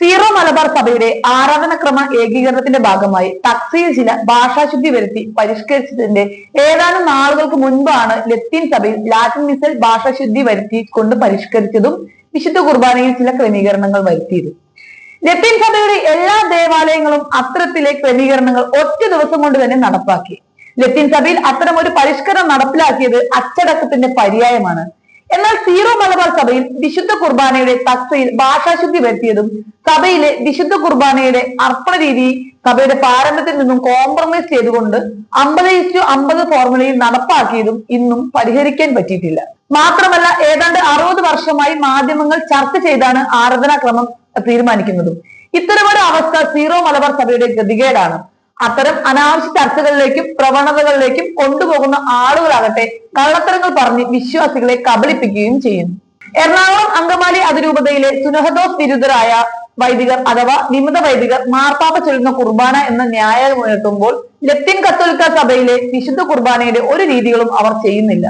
Zero Malabar സഭയുടെ ആരാധനക്രമ ഏകീകരണത്തിന്റെ ഭാഗമായി തക്സയിൽ ചില ഭാഷാശുദ്ധി വരുത്തി പരിഷ്കരിച്ചതിന്റെ ഏതാനും നാളുകൾക്ക് മുൻപാണ് ലത്തീൻ സഭയിൽ ലാറ്റിൻ മിസൽ ഭാഷാശുദ്ധി വരുത്തി കൊണ്ട് പരിഷ്കരിച്ചതും വിശുദ്ധ കുർബാനയിൽ ചില ക്രമീകരണങ്ങൾ വരുത്തിയതും. ലത്തീൻ സഭയുടെ എല്ലാ ദേവാലയങ്ങളും അത്തരത്തിലെ ക്രമീകരണങ്ങൾ ഒറ്റ ദിവസം കൊണ്ട് തന്നെ നടപ്പാക്കി. ലത്തീൻ സഭയിൽ അത്തരം ഒരു പരിഷ്കരണം നടപ്പിലാക്കിയത് അച്ചടക്കത്തിന്റെ പര്യായമാണ്. എന്നാൽ സീറോ മലബാർ സഭയിൽ വിശുദ്ധ കുർബാനയുടെ തസ്തയിൽ ഭാഷാശുദ്ധി വരുത്തിയതും സഭയിലെ വിശുദ്ധ കുർബാനയുടെ അർപ്പണ രീതി സഭയുടെ പാരമ്പര്യത്തിൽ നിന്നും കോംപ്രമൈസ് ചെയ്തുകൊണ്ട് അമ്പത് ഇസ്റ്റു അമ്പത് ഫോർമുലയിൽ നടപ്പാക്കിയതും ഇന്നും പരിഹരിക്കാൻ പറ്റിയിട്ടില്ല. മാത്രമല്ല ഏതാണ്ട് അറുപത് വർഷമായി മാധ്യമങ്ങൾ ചർച്ച ചെയ്താണ് ആരാധനാക്രമം തീരുമാനിക്കുന്നതും. ഇത്തരമൊരു അവസ്ഥ സീറോ മലബാർ സഭയുടെ ഗതികേടാണ്. അത്തരം അനാവശ്യ ചർച്ചകളിലേക്കും പ്രവണതകളിലേക്കും കൊണ്ടുപോകുന്ന ആളുകളാകട്ടെ കള്ളത്തരങ്ങൾ പറഞ്ഞ് വിശ്വാസികളെ കബളിപ്പിക്കുകയും ചെയ്യുന്നു. എറണാകുളം അങ്കമാലി അതിരൂപതയിലെ സുനഹദോസ് വിരുദ്ധരായ വൈദികർ അഥവാ വിമത വൈദികർ മാർപ്പാപ്പ ചൊല്ലുന്ന കുർബാന എന്ന ന്യായം ഉയർത്തുമ്പോൾ ലത്തീൻ കത്തോലിക്ക സഭയിലെ വിശുദ്ധ കുർബാനയുടെ ഒരു രീതികളും അവർ ചെയ്യുന്നില്ല.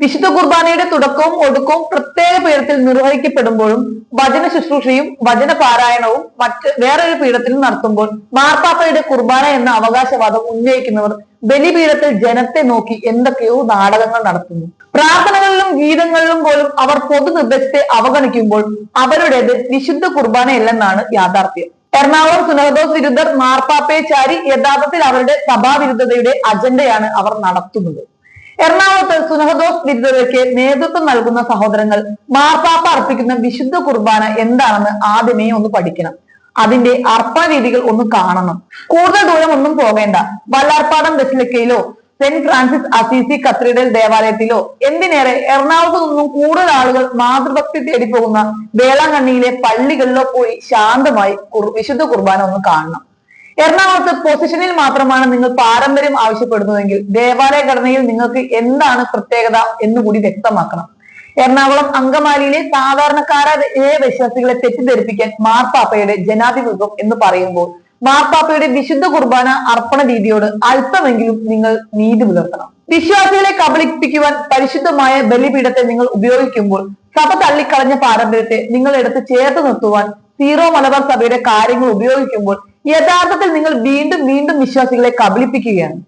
വിശുദ്ധ കുർബാനയുടെ തുടക്കവും ഒടുക്കവും പ്രത്യേക പേരത്തിൽ നിർവഹിക്കപ്പെടുമ്പോഴും വചന ശുശ്രൂഷയും വചന പാരായണവും മറ്റ് വേറൊരു പീഠത്തിൽ നടത്തുമ്പോൾ മാർപ്പാപ്പയുടെ കുർബാന എന്ന അവകാശവാദം ഉന്നയിക്കുന്നവർ ബലിപീഠത്തിൽ ജനത്തെ നോക്കി എന്തൊക്കെയോ നാടകങ്ങൾ നടത്തുന്നു. പ്രാർത്ഥനകളിലും ഗീതങ്ങളിലും പോലും അവർ പൊതു നിർദ്ദേശത്തെ അവഗണിക്കുമ്പോൾ അവരുടേത് വിശുദ്ധ കുർബാനയല്ലെന്നാണ് യാഥാർത്ഥ്യം. എറണാകുളം സുനഹദോസ് വിരുദ്ധർ മാർപ്പാപ്പയെ ചാരി യഥാർത്ഥത്തിൽ അവരുടെ സഭാവിരുദ്ധതയുടെ അജണ്ടയാണ് അവർ നടത്തുന്നത്. എറണാകുളത്ത് സുനഹദോസ് ബിരുദതയ്ക്ക് നേതൃത്വം നൽകുന്ന സഹോദരങ്ങൾ മാർപ്പാപ്പ അർപ്പിക്കുന്ന വിശുദ്ധ കുർബാന എന്താണെന്ന് ആദ്യമേ ഒന്ന് പഠിക്കണം. അതിന്റെ അർപ്പണ രീതികൾ ഒന്ന് കാണണം. കൂടുതൽ ദൂരം ഒന്നും പോകേണ്ട. വല്ലാർപ്പാടം ബസിലിക്കയിലോ സെന്റ് ഫ്രാൻസിസ് അസീസി കത്തീഡ്രൽ ദേവാലയത്തിലോ എന്തിനേറെ എറണാകുളത്ത് നിന്നും കൂടുതൽ ആളുകൾ മാതൃഭക്തി തേടി പോകുന്ന വേളാങ്കണ്ണിയിലെ പള്ളികളിലോ പോയി ശാന്തമായി വിശുദ്ധ കുർബാന ഒന്ന് കാണണം. എറണാകുളത്ത് പൊസിഷനിൽ മാത്രമാണ് നിങ്ങൾ പാരമ്പര്യം ആവശ്യപ്പെടുന്നതെങ്കിൽ ദേവാലയ ഘടനയിൽ നിങ്ങൾക്ക് എന്താണ് പ്രത്യേകത എന്ന് കൂടി വ്യക്തമാക്കണം. എറണാകുളം അങ്കമാലിയിലെ സാധാരണക്കാരായ വിശ്വാസികളെ തെറ്റിദ്ധരിപ്പിക്കാൻ മാർപ്പാപ്പയുടെ ജനാധിപത്യം എന്ന് പറയുമ്പോൾ മാർപ്പാപ്പയുടെ വിശുദ്ധ കുർബാന അർപ്പണ രീതിയോട് അല്പമെങ്കിലും നിങ്ങൾ നീതി പുലർത്തണം. വിശ്വാസികളെ കബളിപ്പിക്കുവാൻ പരിശുദ്ധമായ ബലിപീഠത്തെ നിങ്ങൾ ഉപയോഗിക്കുമ്പോൾ സഭ തള്ളിക്കളഞ്ഞ പാരമ്പര്യത്തെ നിങ്ങൾ എടുത്ത് ചേർത്ത് നിർത്തുവാൻ സീറോ മലബാർ സഭയുടെ കാര്യങ്ങൾ ഉപയോഗിക്കുമ്പോൾ യഥാർത്ഥത്തിൽ നിങ്ങൾ വീണ്ടും വീണ്ടും വിശ്വാസികളെ കബളിപ്പിക്കുകയാണ്.